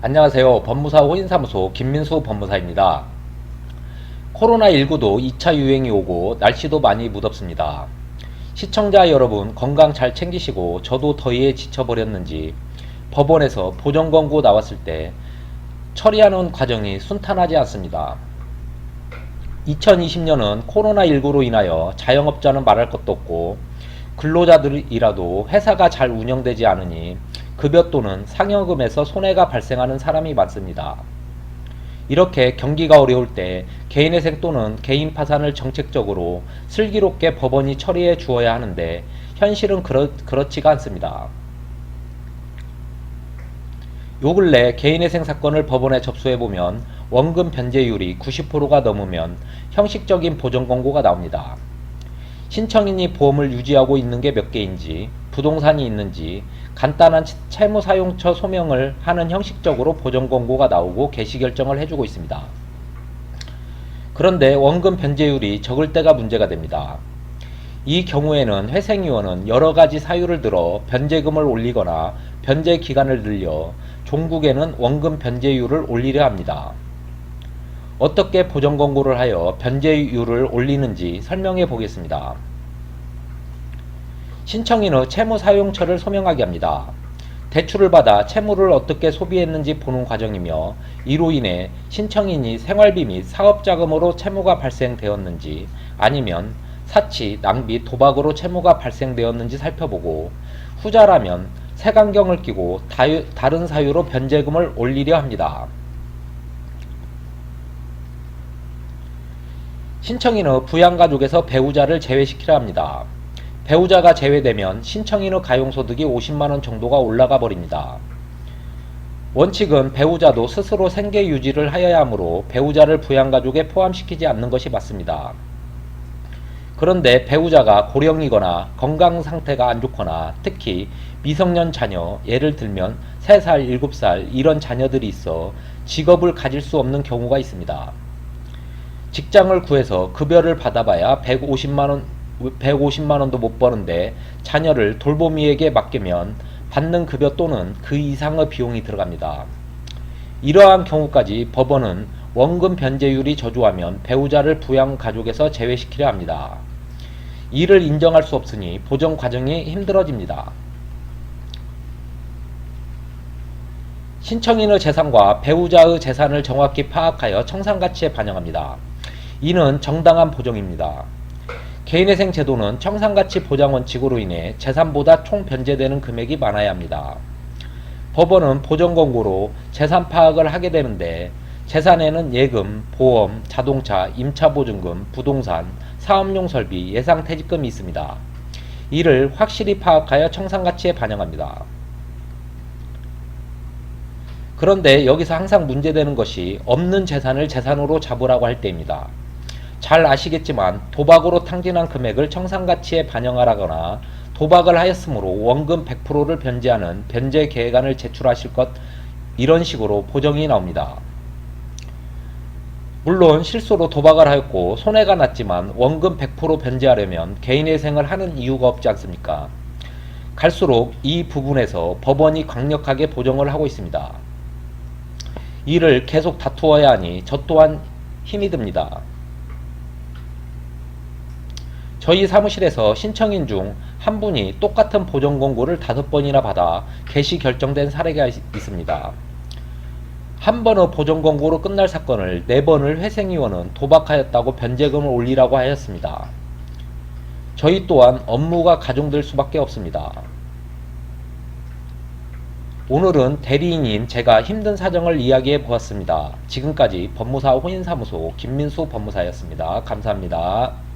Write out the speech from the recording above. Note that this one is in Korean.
안녕하세요. 법무사 호인사무소 김민수 법무사입니다. 코로나19도 2차 유행이 오고 날씨도 많이 무덥습니다. 시청자 여러분 건강 잘 챙기시고 저도 더위에 지쳐버렸는지 법원에서 보정 권고 나왔을 때 처리하는 과정이 순탄하지 않습니다. 2020년은 코로나19로 인하여 자영업자는 말할 것도 없고 근로자들이라도 회사가 잘 운영되지 않으니 급여 또는 상여금에서 손해가 발생하는 사람이 많습니다. 이렇게 경기가 어려울 때 개인회생 또는 개인 파산을 정책적으로 슬기롭게 법원이 처리해 주어야 하는데 현실은 그렇, 그렇지가 않습니다. 요 근래 개인회생 사건을 법원에 접수해 보면 원금 변제율이 90%가 넘으면 형식적인 보정 권고가 나옵니다. 신청인이 보험을 유지하고 있는 게 몇 개인지, 부동산이 있는지, 간단한 채무 사용처 소명을 하는 형식적으로 보정 권고가 나오고 개시 결정을 해주고 있습니다. 그런데 원금 변제율이 적을 때가 문제가 됩니다. 이 경우에는 회생위원은 여러 가지 사유를 들어 변제금을 올리거나 변제 기간을 늘려 종국에는 원금 변제율을 올리려 합니다. 어떻게 보정 권고를 하여 변제율을 올리는지 설명해 보겠습니다. 신청인의 채무 사용처를 소명하게 합니다. 대출을 받아 채무를 어떻게 소비했는지 보는 과정이며 이로 인해 신청인이 생활비 및 사업자금으로 채무가 발생되었는지 아니면 사치, 낭비, 도박으로 채무가 발생되었는지 살펴보고 후자라면 색안경을 끼고 다유, 다른 사유로 변제금을 올리려 합니다. 신청인의 부양가족에서 배우자를 제외시키려 합니다. 배우자가 제외되면 신청인의 가용소득이 50만원 정도가 올라가 버립니다. 원칙은 배우자도 스스로 생계 유지를 하여야 하므로 배우자를 부양가족에 포함시키지 않는 것이 맞습니다. 그런데 배우자가 고령이거나 건강 상태가 안 좋거나 특히 미성년 자녀, 예를 들면 3살, 7살 이런 자녀들이 있어 직업을 가질 수 없는 경우가 있습니다. 직장을 구해서 급여를 받아봐야 150만원, 150만 원도 못 버는데 자녀를 돌보미에게 맡기면 받는 급여 또는 그 이상의 비용이 들어갑니다. 이러한 경우까지 법원은 원금 변제율이 저조하면 배우자를 부양 가족에서 제외시키려 합니다. 이를 인정할 수 없으니 보정 과정이 힘들어집니다. 신청인의 재산과 배우자의 재산을 정확히 파악하여 청산가치에 반영합니다. 이는 정당한 보정입니다. 개인회생 제도는 청산가치 보장 원칙으로 인해 재산보다 총 변제되는 금액이 많아야 합니다. 법원은 보정 권고로 재산 파악을 하게 되는데 재산에는 예금, 보험, 자동차, 임차 보증금, 부동산, 사업용 설비, 예상 퇴직금이 있습니다. 이를 확실히 파악하여 청산 가치에 반영합니다. 그런데 여기서 항상 문제되는 것이 없는 재산을 재산으로 잡으라고 할 때입니다. 잘 아시겠지만 도박으로 탕진한 금액을 청산가치에 반영하라거나 도박을 하였으므로 원금 100%를 변제하는 변제 계획안을 제출하실 것 이런 식으로 보정이 나옵니다. 물론 실수로 도박을 하였고 손해가 났지만 원금 100% 변제하려면 개인회생을 하는 이유가 없지 않습니까? 갈수록 이 부분에서 법원이 강력하게 보정을 하고 있습니다. 이를 계속 다투어야 하니 저 또한 힘이 듭니다. 저희 사무실에서 신청인 중 한 분이 똑같은 보정 권고를 다섯 번이나 받아 개시 결정된 사례가 있- 있습니다. 한 번의 보정 권고로 끝날 사건을 네 번을 회생위원은 도박하였다고 변제금을 올리라고 하였습니다. 저희 또한 업무가 가중될 수밖에 없습니다. 오늘은 대리인인 제가 힘든 사정을 이야기해 보았습니다. 지금까지 법무사 혼인사무소 김민수 법무사였습니다. 감사합니다.